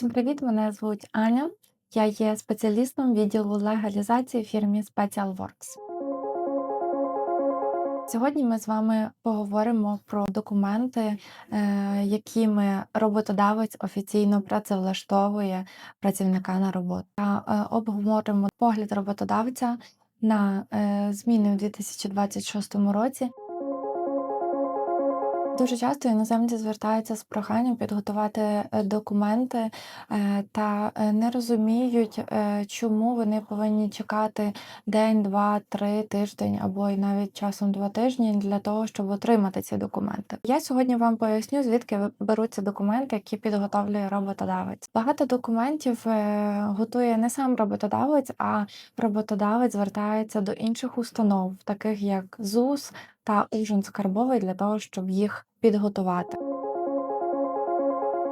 Всім привіт! Мене звуть Аня. Я є спеціалістом відділу легалізації в фірмі SpecialWorks. Сьогодні ми з вами поговоримо про документи, е, якими роботодавець офіційно працевлаштовує працівника на роботу. Е, обговоримо погляд роботодавця на е, зміни у 2026 році. Дуже часто іноземці звертаються з проханням підготувати е, документи е, та е, не розуміють, чому вони повинні чекати день, два, три тиждень або й навіть часом два тижні для того, щоб отримати ці документи. Я сьогодні вам поясню, звідки беруться документи, які підготовлює роботодавець. Багато документів готує не сам роботодавець, а роботодавець звертається до інших установ, таких як ЗУС та ужин скарбовий, для того, щоб їх підготувати.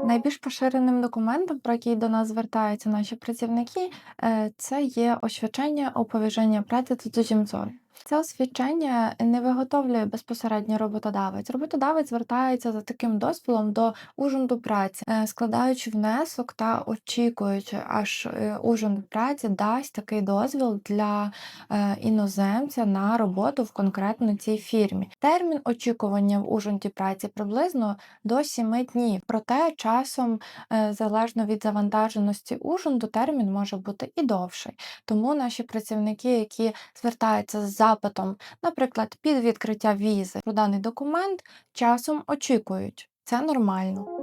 Найбільш поширеним документом, про який до нас звертаються наші працівники, е, це є освячення оповіження праці цудзімцові. Це освідчення не виготовлює безпосередньо роботодавець. Роботодавець звертається за таким дозволом до ужинду праці, е, складаючи внесок та очікуючи, аж е, ужин праці дасть такий дозвіл для е, іноземця на роботу в конкретно цій фірмі. Термін очікування в ужинді праці приблизно до 7 днів. Проте часом, залежно від завантаженості ужинду, термін може бути і довший. Тому наші працівники, які звертаються з запитом, наприклад, під відкриття візи про даний документ, часом очікують. Це нормально.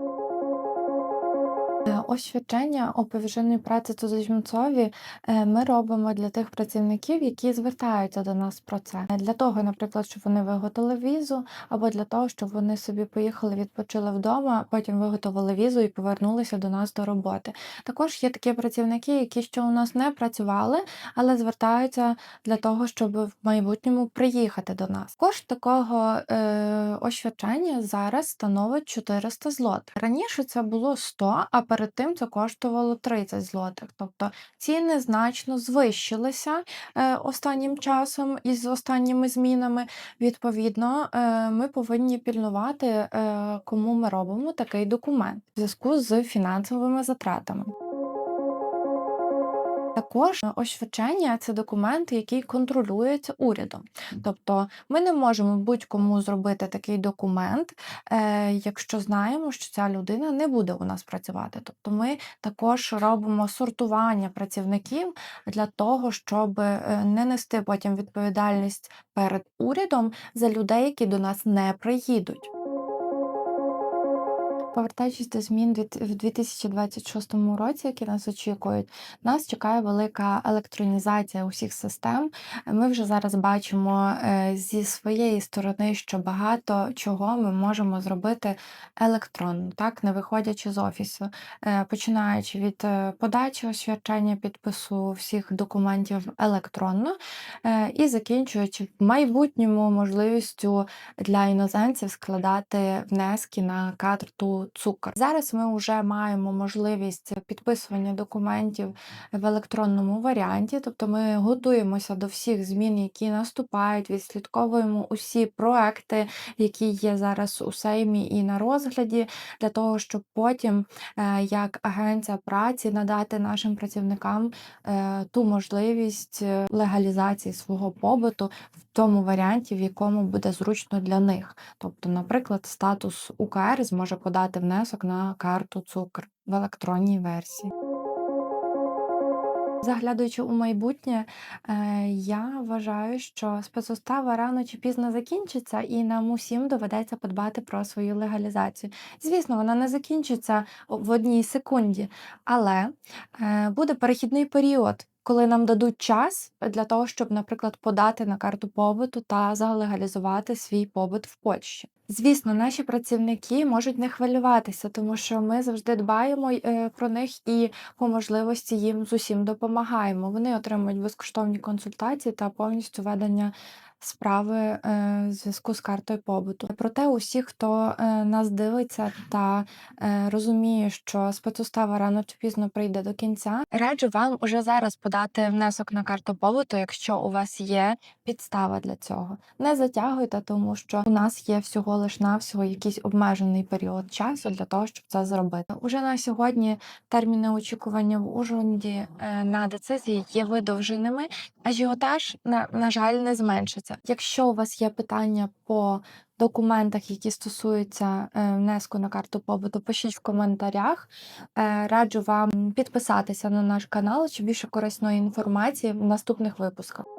Освідчення оповіженої праці цудзімцові е, ми робимо для тих працівників, які звертаються до нас про це. Е, Для того, наприклад, щоб вони виготовили візу, або для того, щоб вони собі поїхали, відпочили вдома, потім виготовили візу і повернулися до нас до роботи. Також є такі працівники, які ще у нас не працювали, але звертаються для того, щоб в майбутньому приїхати до нас. Кошт такого е, освідчення зараз становить 400 злотих. Раніше це було 100, а перед тим це коштувало 30 злотих. Тобто ціни значно звищилися е, останнім часом із останніми змінами. Відповідно, е, ми повинні пільнувати, е, кому ми робимо такий документ в зв'язку з фінансовими затратами. Також освідчення це документ, який контролюється урядом. Тобто ми не можемо будь-кому зробити такий документ, е, якщо знаємо, що ця людина не буде у нас працювати. Тобто ми також робимо сортування працівників для того, щоб е, не нести потім відповідальність перед урядом за людей, які до нас не приїдуть. Повертаючись до змін в 2026 році, які нас очікують, нас чекає велика електронізація усіх систем. Ми вже зараз бачимо е, зі своєї сторони, що багато чого ми можемо зробити електронно, так, не виходячи з офісу, Е, починаючи від е, подачі освячення підпису всіх документів електронно і закінчуючи в майбутньому можливістю для іноземців складати внески на карту цукор. Зараз ми вже маємо можливість підписування документів в електронному варіанті, тобто ми готуємося до всіх змін, які наступають, відслідковуємо усі проекти, які є зараз у Сеймі і на розгляді, для того, щоб потім, е, як агенція праці, надати нашим працівникам е, ту можливість е, легалізації свого побуту в тому варіанті, в якому буде зручно для них. Тобто, наприклад, статус УКР зможе подати внесок на карту цукр в електронній версії. Заглядуючи у майбутнє, е, я вважаю, що спецустава рано чи пізно закінчиться, і нам усім доведеться подбати про свою легалізацію. Звісно, вона не закінчиться в одній секунді, але е, буде перехідний період, коли нам дадуть час для того, щоб, наприклад, подати на карту побуту та залегалізувати свій побут в Польщі. Звісно, наші працівники можуть не хвилюватися, тому що ми завжди дбаємо е, про них і по можливості їм з усім допомагаємо. Вони отримують безкоштовні консультації та повністю ведення справи е, в зв'язку з картою побуту. Проте усі, хто е, нас дивиться та е, розуміє, що спецустава рано чи пізно прийде до кінця, раджу вам уже зараз подати внесок на карту побуту, якщо у вас є підстава для цього. Не затягуйте, тому що у нас є всього лиш навсього якийсь обмежений період часу для того, щоб це зробити. Уже на сьогодні терміни очікування в Ужгороді на децизії є видовженими, ажіотаж, на, на жаль, не зменшиться. Якщо у вас є питання по документах, які стосуються е, внеску на карту побуту, пишіть в коментарях. Е, раджу вам підписатися на наш канал, щоб більше корисної інформації в наступних випусках.